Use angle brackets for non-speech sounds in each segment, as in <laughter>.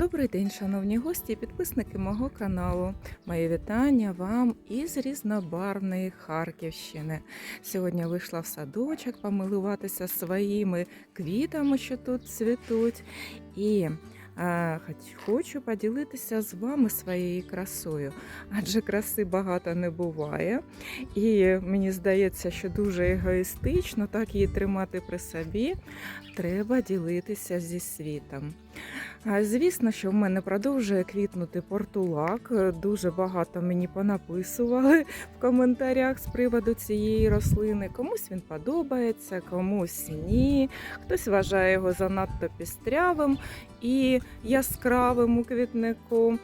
Добрий день, шановні гості і підписники мого каналу. Моє вітання вам із різнобарвної Харківщини. Сьогодні вийшла в садочок помилуватися своїми квітами, що тут цвітуть. І хоч- хочу поділитися з вами своєю красою, адже краси багато не буває. І мені здається, що дуже егоїстично так її тримати при собі. Треба ділитися зі світом. Звісно, що в мене продовжує квітнути портулак. Дуже багато мені понаписували в коментарях з приводу цієї рослини. Комусь він подобається, комусь ні. Хтось вважає його занадто пістрявим і яскравим у квітнику.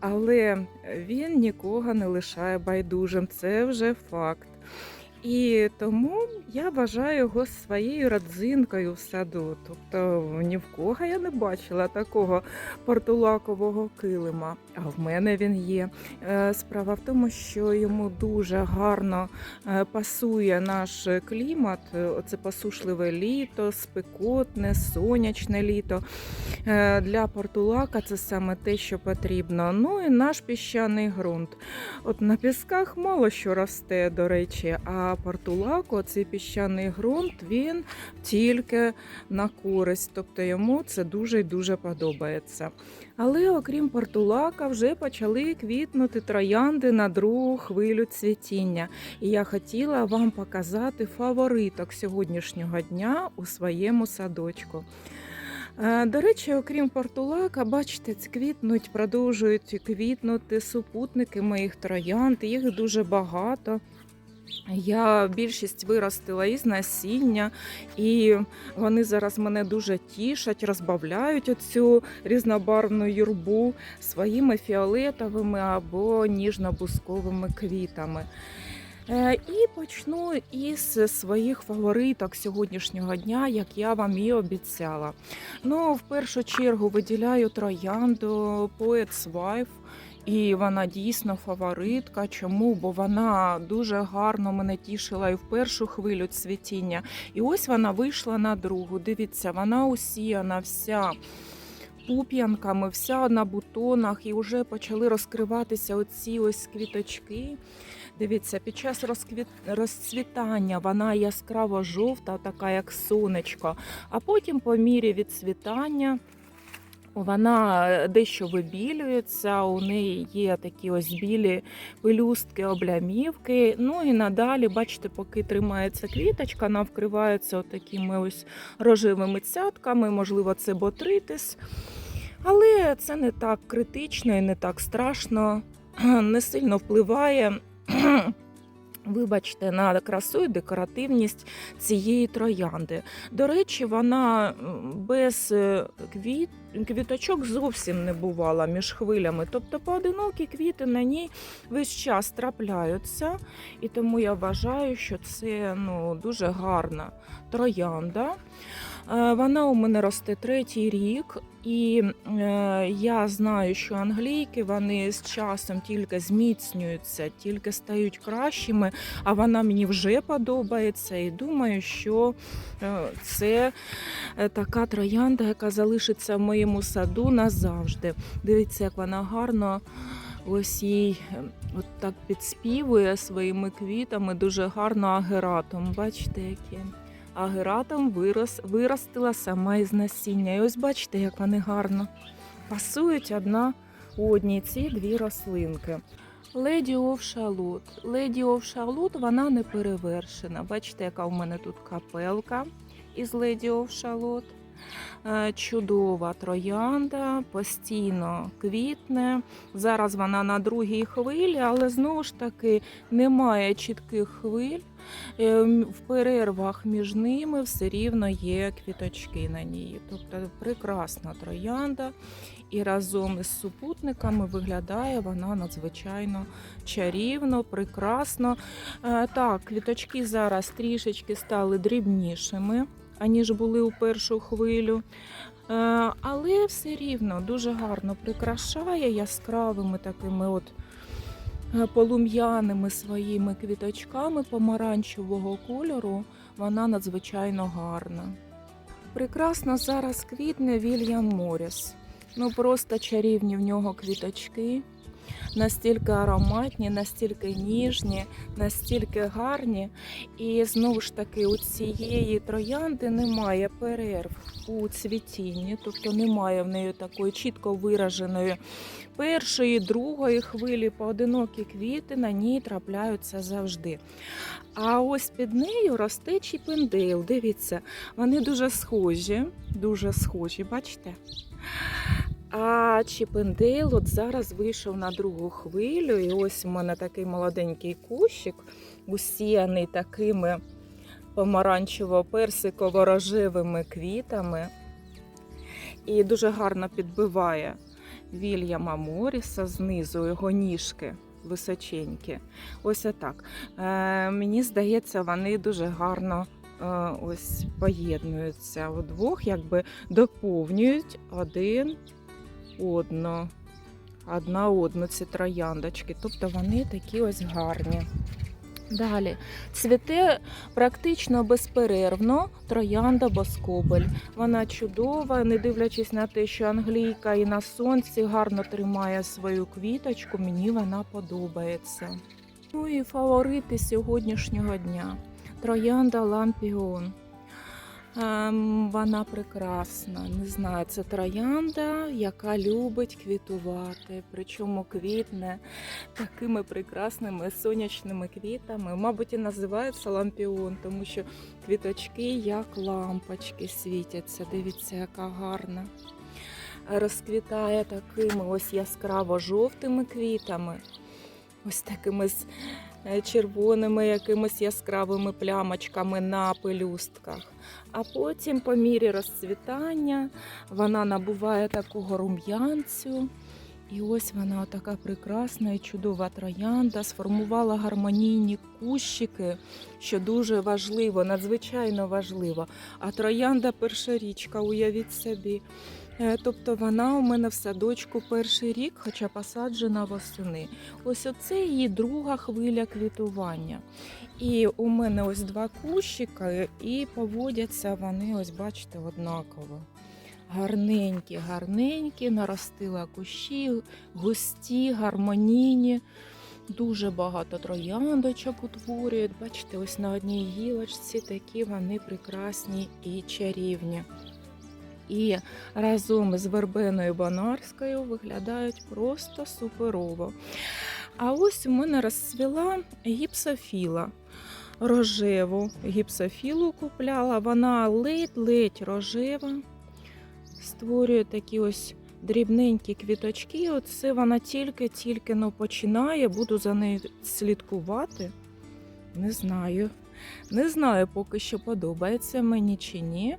Але він нікого не лишає байдужим. Це вже факт. І тому я вважаю його своєю родзинкою в саду. Тобто ні в кого я не бачила такого портулакового килима. А в мене він є. Е, Справа в тому, що йому дуже гарно е, пасує наш клімат. Е, Оце посушливе літо, спекотне, сонячне літо. Для портулака це саме те, що потрібно. Ну і наш піщаний ґрунт. От на пісках мало що росте, до речі, а портулаку, цей піщаний ґрунт, він тільки на користь, тобто йому це дуже й дуже подобається. Але окрім портулака, вже почали квітнути троянди на другу хвилю цвітіння. І я хотіла вам показати фавориток сьогоднішнього дня у своєму садочку. Е, До речі, окрім портулака, бачите, квітнуть, продовжують квітнути супутники моїх троянд. Їх дуже багато. Я більшість виростила із насіння, і вони зараз мене дуже тішать, розбавляють оцю різнобарвну юрбу своїми фіолетовими або ніжно-бусковими квітами. Е, І почну із своїх фавориток сьогоднішнього дня, як я вам і обіцяла. Ну, в першу чергу виділяю троянду Poet's Wife. І вона дійсно фаворитка. Чому? Бо вона дуже гарно мене тішила і в першу хвилю цвітіння. І ось вона вийшла на другу. Дивіться, вона усіяна вся. Пуп'янками, вся на бутонах, і вже почали розкриватися оці ось квіточки. Дивіться, під час розквіт... розцвітання вона яскраво жовта, така як сонечко. А потім, по мірі відцвітання, вона е, дещо вибілюється, у неї є такі ось білі пелюстки, облямівки. Ну і надалі, бачите, поки тримається квіточка, вона вкривається такими ось рожевими цятками, можливо, це ботритис. Але це не так критично і не так страшно, <clears throat> не сильно впливає. Вибачте, на красу і декоративність цієї троянди. До речі, вона без е, квіт, квіточок зовсім не бувала між хвилями. Тобто поодинокі квіти на ній весь час трапляються. І тому я вважаю, що це ну, дуже гарна троянда. Е, Вона у мене росте третій рік, і е, я знаю, що англійки вони з часом тільки зміцнюються, тільки стають кращими, а вона мені вже подобається. І думаю, що е, це е, така троянда, яка залишиться в моєму саду назавжди. Дивіться, як вона гарно. Ось їй е, от так підспівує своїми квітами, дуже гарно агератом. Бачите, яке? Агератом вирос, виростила сама із насіння. І ось бачите, як вони гарно пасують одна у одній ці дві рослинки. Леді оф Шалот. Леді оф вона не перевершена. Бачите, яка у мене тут капелка із Леді оф Е, Чудова троянда, постійно квітне. Зараз вона на другій хвилі, але знову ж таки немає чітких хвиль. Е, м, В перервах між ними все рівно є квіточки на ній. Тобто прекрасна троянда. І разом із супутниками виглядає вона надзвичайно чарівно, прекрасно. Е, Так, квіточки зараз трішечки стали дрібнішими, аніж були у першу хвилю. Е, Але все рівно дуже гарно прикрашає яскравими такими от полум'яними своїми квіточками помаранчевого кольору. Вона надзвичайно гарна. Прекрасно зараз квітне Вільям Моріс. Ну просто чарівні в нього квіточки. Настільки ароматні, настільки ніжні, настільки гарні. І знову ж таки, у цієї троянди немає перерв у цвітінні, тобто немає в неї такої чітко вираженої першої, другої хвилі, поодинокі квіти на ній трапляються завжди. А ось під нею росте чіпендейл. Дивіться, вони дуже схожі, дуже схожі, бачите? А Чіпендейл от зараз вийшов на другу хвилю, і ось у мене такий молоденький кущик, усіяний такими помаранчево-персиково-рожевими квітами. І дуже гарно підбиває Вільяма Моріса знизу його ніжки височенькі. Ось отак. Е, мені здається, вони дуже гарно е, ось поєднуються удвох, якби доповнюють один одну. Одна одну ці трояндочки. Тобто вони такі ось гарні. Далі цвіте практично безперервно троянда боскобель. Вона чудова, не дивлячись на те, що англійка і на сонці гарно тримає свою квіточку, мені вона подобається. Ну і фаворити сьогоднішнього дня. Троянда лампіон. Ем, вона прекрасна. Не знаю, це троянда, яка любить квітувати, причому квітне такими прекрасними сонячними квітами. Мабуть, і називається лампіон, тому що квіточки як лампочки світяться. Дивіться, яка гарна. Розквітає такими ось яскраво-жовтими квітами, ось такими з червоними якимись яскравими плямочками на пелюстках. А потім, по мірі розцвітання, вона набуває такого рум'янцю. І ось вона така прекрасна і чудова троянда, сформувала гармонійні кущики, що дуже важливо, надзвичайно важливо. А троянда першорічка, уявіть собі. Е, Тобто вона у мене в садочку перший рік, хоча посаджена восени. Ось оце її друга хвиля квітування. І у мене ось два кущика, і поводяться вони, ось бачите, однаково. Гарненькі, гарненькі, наростила кущі, густі, гармонійні. Дуже багато трояндочок утворюють. Бачите, ось на одній гілочці такі вони прекрасні і чарівні. І разом з вербеною банарською виглядають просто суперово. А ось у мене розцвіла гіпсофіла. Рожеву гіпсофілу купляла, вона ледь-ледь рожева, створює такі ось дрібненькі квіточки. Оце вона тільки-тільки ну, починає, буду за нею слідкувати. Не знаю. Не знаю, поки що подобається мені чи ні.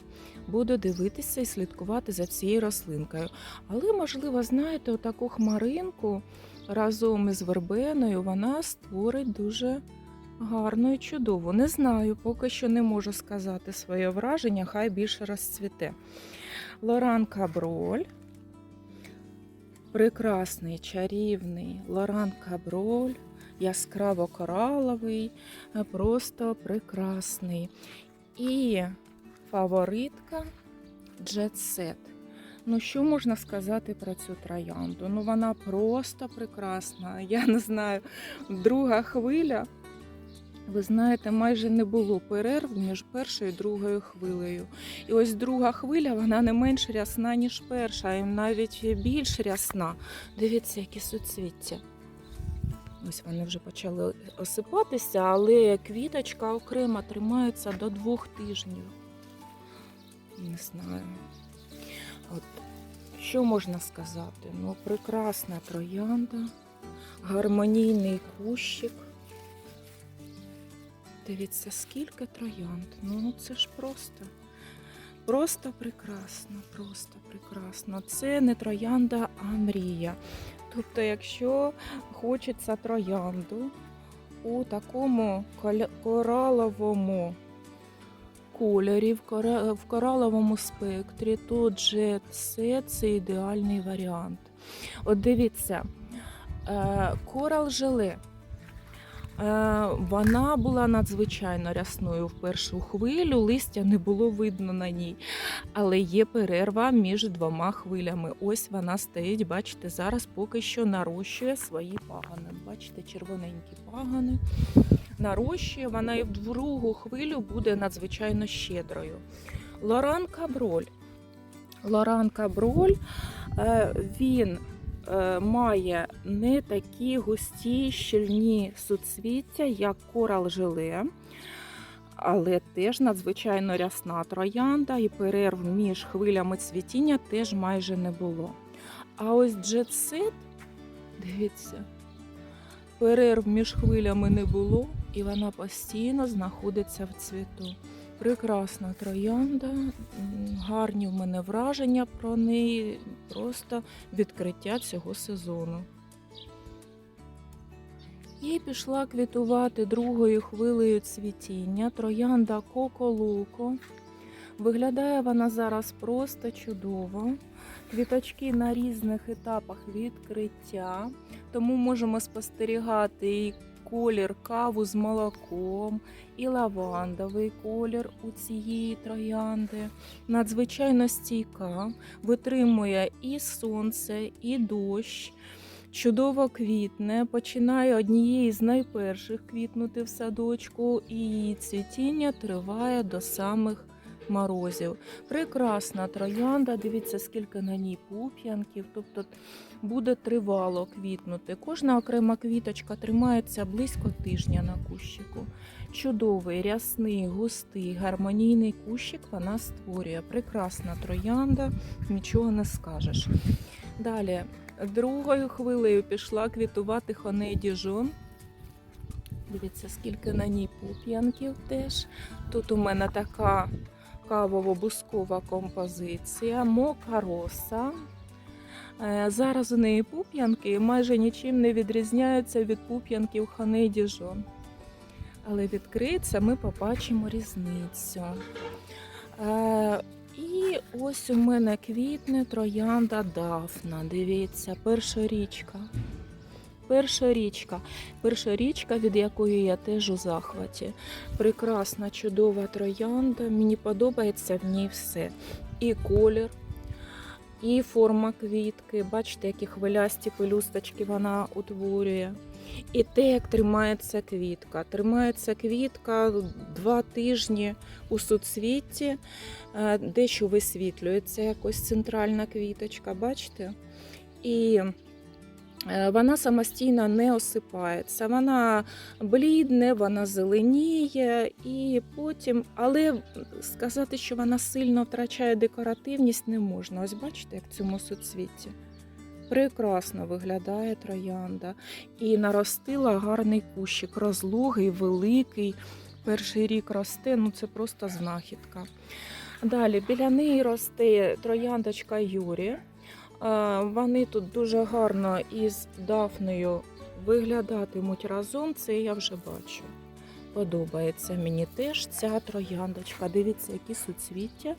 Буду дивитися і слідкувати за цією рослинкою. Але, можливо, знаєте, отаку хмаринку разом із вербеною вона створить дуже гарну і чудову. Не знаю, поки що не можу сказати своє враження, хай більше розцвіте. Лоран Каброль. Прекрасний, чарівний Лоран Каброль, яскраво кораловий, е, просто прекрасний. І фаворитка Set. Ну, що можна сказати про цю троянду? Ну, вона просто прекрасна. <laughs> Я не знаю, друга хвиля. Ви знаєте, майже не було перерв між першою і другою хвилею. І ось друга хвиля, вона не менш рясна, ніж перша, і навіть більш рясна. Дивіться, які суцвіття. Ось вони вже почали осипатися, але квіточка окремо тримається до двох тижнів. Не знаю. От що можна сказати? Ну, прекрасна троянда, гармонійний кущик. Дивіться, скільки троянд. Ну це ж просто. Просто прекрасно, просто прекрасно. Це не троянда, а мрія. Тобто, якщо хочеться троянду у такому кораловому кольорі, в кораловому спектрі, то Jet Set – це ідеальний варіант. От дивіться, е, корал желе. Е, Вона була надзвичайно рясною в першу хвилю, листя не було видно на ній. Але є перерва між двома хвилями. Ось вона стоїть, бачите, зараз поки що нарощує свої пагани. Бачите, червоненькі пагани. Нарощує, вона і в другу хвилю буде надзвичайно щедрою. Лоран Каброль. Лоран Каброль, е, він має не такі густі щільні суцвіття, як корал жиле, але теж надзвичайно рясна троянда, і перерв між хвилями цвітіння теж майже не було. А ось джетсет, дивіться, перерв між хвилями не було, і вона постійно знаходиться в цвіту. Прекрасна троянда, гарні в мене враження про неї, просто відкриття цього сезону. І пішла квітувати другою хвилею цвітіння троянда Коко-Луко. Виглядає вона зараз просто чудово. Квіточки на різних етапах відкриття, тому можемо спостерігати і колір каву з молоком, і лавандовий колір у цієї троянди. Надзвичайно стійка, витримує і сонце, і дощ. Чудово квітне, починає однієї з найперших квітнути в садочку, і її цвітіння триває до самих морозів. Прекрасна троянда, дивіться, скільки на ній пуп'янків, тобто буде тривало квітнути. Кожна окрема квіточка тримається близько тижня на кущику. Чудовий, рясний, густий, гармонійний кущик вона створює. Прекрасна троянда, нічого не скажеш. Далі, другою хвилею пішла квітувати Хоней Діжон. Дивіться, скільки на ній пуп'янків теж. Тут у мене така кавово-бускова композиція, мока роса. Е, Зараз у неї пуп'янки майже нічим не відрізняються від пуп'янків Хоней Діжон. Але відкриється, ми побачимо різницю. Е, І ось у мене квітне троянда Дафна. Дивіться, перша річка. Перша річка. Перша річка, від якої я теж у захваті. Прекрасна, чудова троянда. Мені подобається в ній все. І колір, і форма квітки. Бачите, які хвилясті пелюсточки вона утворює. І те, як тримається квітка. Тримається квітка два тижні у суцвітті, е, дещо висвітлюється якось центральна квіточка, бачите? І вона самостійно не осипається. Вона блідне, вона зеленіє, і потім, але сказати, що вона сильно втрачає декоративність, не можна. Ось бачите, як в цьому суцвітті. Прекрасно виглядає троянда. І наростила гарний кущик, розлогий, великий. Перший рік росте, ну це просто знахідка. Далі біля неї росте трояндочка Юрі. Вони тут дуже гарно із Дафнею виглядатимуть разом, це я вже бачу. Подобається мені теж ця трояндочка. Дивіться, які суцвіття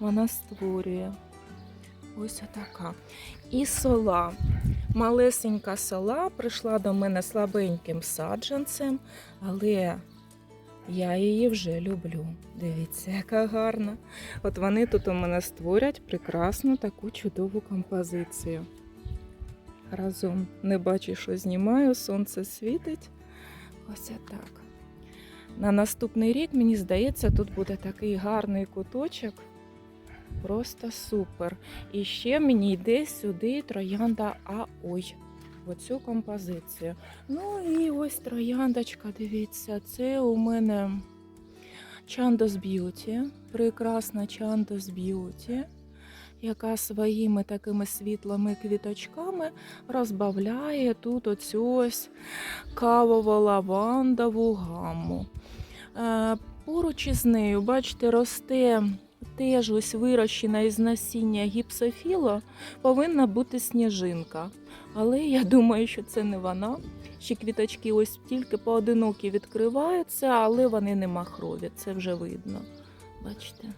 вона створює. Ось така. І сола. Малесенька сола прийшла до мене слабеньким саджанцем, але я її вже люблю. Дивіться, яка гарна. От вони тут у мене створять прекрасну таку чудову композицію. Разом не бачу, що знімаю, сонце світить. Ось так. На наступний рік, мені здається, тут буде такий гарний куточок. Просто супер. І ще мені йде сюди троянда Аой. В оцю композицію. Ну і ось трояндочка, дивіться, це у мене Chandos Beauty. Прекрасна Chandos Beauty, яка своїми такими світлими квіточками розбавляє тут оцю ось кавово-лавандову гамму. Е, Поруч із нею, бачите, росте теж ось вирощена із насіння гіпсофіло, повинна бути сніжинка. Але я думаю, що це не вона. Ще квіточки ось тільки поодинокі відкриваються, але вони не махрові, це вже видно. Бачите?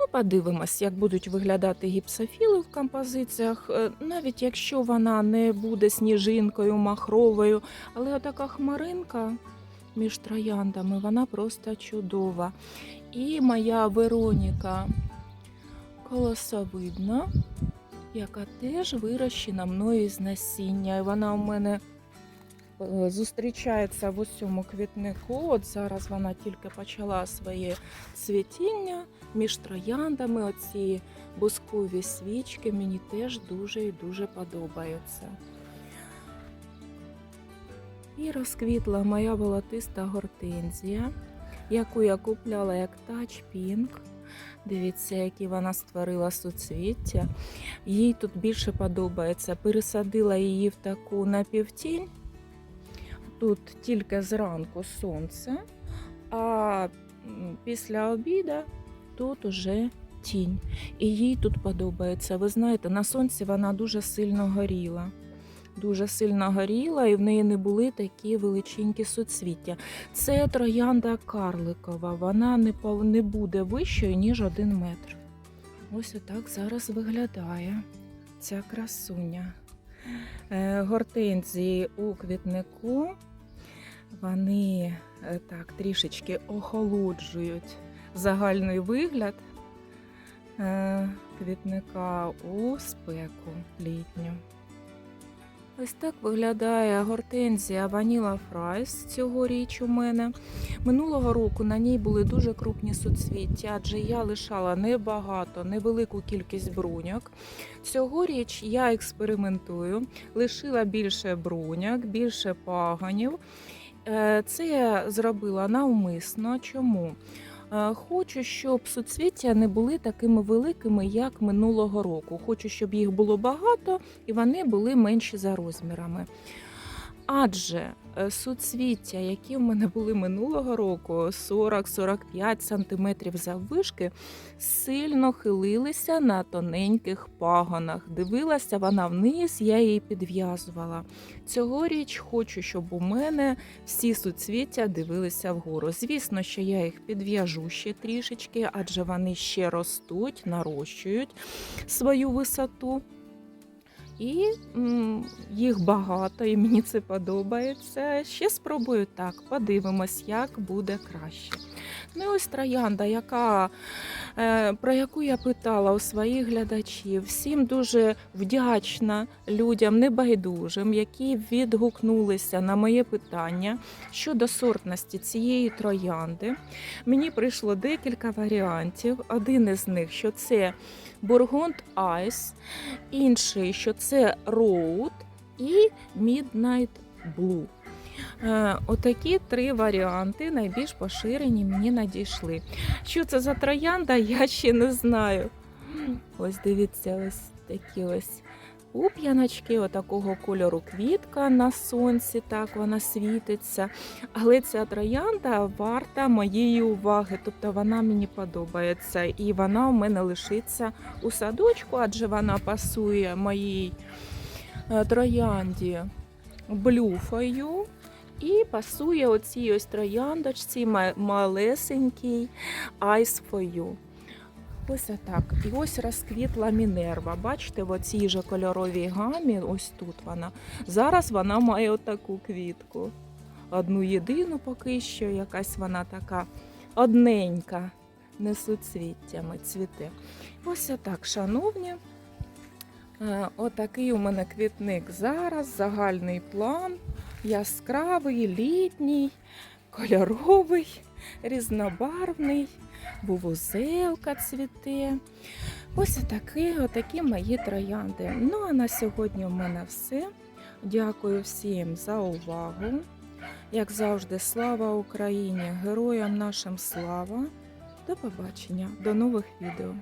Ну, подивимось, як будуть виглядати гіпсофіли в композиціях, Е, навіть якщо вона не буде сніжинкою, махровою, але отака хмаринка між трояндами, вона просто чудова. І моя Вероніка колосовидна, яка теж вирощена мною з насіння. І вона у мене е, зустрічається в усьому квітнику. От зараз вона тільки почала своє цвітіння між трояндами. Оці бускові свічки мені теж дуже і дуже подобаються. І розквітла моя волотиста гортензія, яку я купляла як тач пінк. Дивіться, які вона створила суцвіття. Їй тут більше подобається. Пересадила її в таку напівтінь. Тут тільки зранку сонце, а після обіда тут уже тінь. І їй тут подобається. Ви знаєте, на сонці вона дуже сильно горіла. Дуже сильно горіла, і в неї не були такі величенькі суцвіття. Це троянда карликова, вона не, не буде вищою, ніж один метр. Ось отак зараз виглядає ця красуня. Е, Гортензії у квітнику. Вони е, так трішечки охолоджують загальний вигляд е, квітника у спеку літню. Ось так виглядає гортензія Vanilla Fries цьогоріч у мене. Минулого року на ній були дуже крупні суцвіття, адже я лишала небагато, невелику кількість бруньок. Цьогоріч я експериментую, лишила більше бруньок, більше паганів. Е, Це я зробила навмисно. Чому? Е, Хочу, щоб суцвіття не були такими великими, як минулого року. Хочу, щоб їх було багато і вони були менші за розмірами. Адже е, суцвіття, які в мене були минулого року, 40-45 см заввишки, сильно хилилися на тоненьких пагонах. Дивилася вона вниз, я її підв'язувала. Цьогоріч хочу, щоб у мене всі суцвіття дивилися вгору. Звісно, що я їх підв'яжу ще трішечки, адже вони ще ростуть, нарощують свою висоту. І їх багато, і мені це подобається. Ще спробую так, подивимось, як буде краще. Ну ось троянда, яка, е, про яку я питала у своїх глядачів. Всім дуже вдячна людям небайдужим, які відгукнулися на моє питання щодо сортності цієї троянди. Мені прийшло декілька варіантів. Один із них, що це Бургунд Айс, інший, що це Road і Midnight Blue. Е, Отакі три варіанти найбільш поширені мені надійшли. Що це за троянда, <laughs> я ще не знаю. Ось дивіться, ось такі ось пуп'яночки, отакого кольору квітка на сонці, так вона світиться. Але ця троянда варта моєї уваги, тобто вона мені подобається. І вона у мене лишиться у садочку, адже вона пасує моїй е, троянді блюфою. І пасує оцій ось трояндочці ма- малесенькій You. Ось отак. І ось розквітла Мінерва. Бачите, в оцій же кольоровій гамі, ось тут вона. Зараз вона має отаку квітку. Одну єдину поки що, якась вона така одненька, не суцвіттями цвіте. Ось отак, шановні. Е, Отакий у мене квітник зараз, загальний план, яскравий, літній, кольоровий, різнобарвний, бувузелка цвіте. Ось такі, отакі мої троянди. Ну а на сьогодні у мене все. Дякую всім за увагу. Як завжди, слава Україні! Героям нашим слава! До побачення, до нових відео!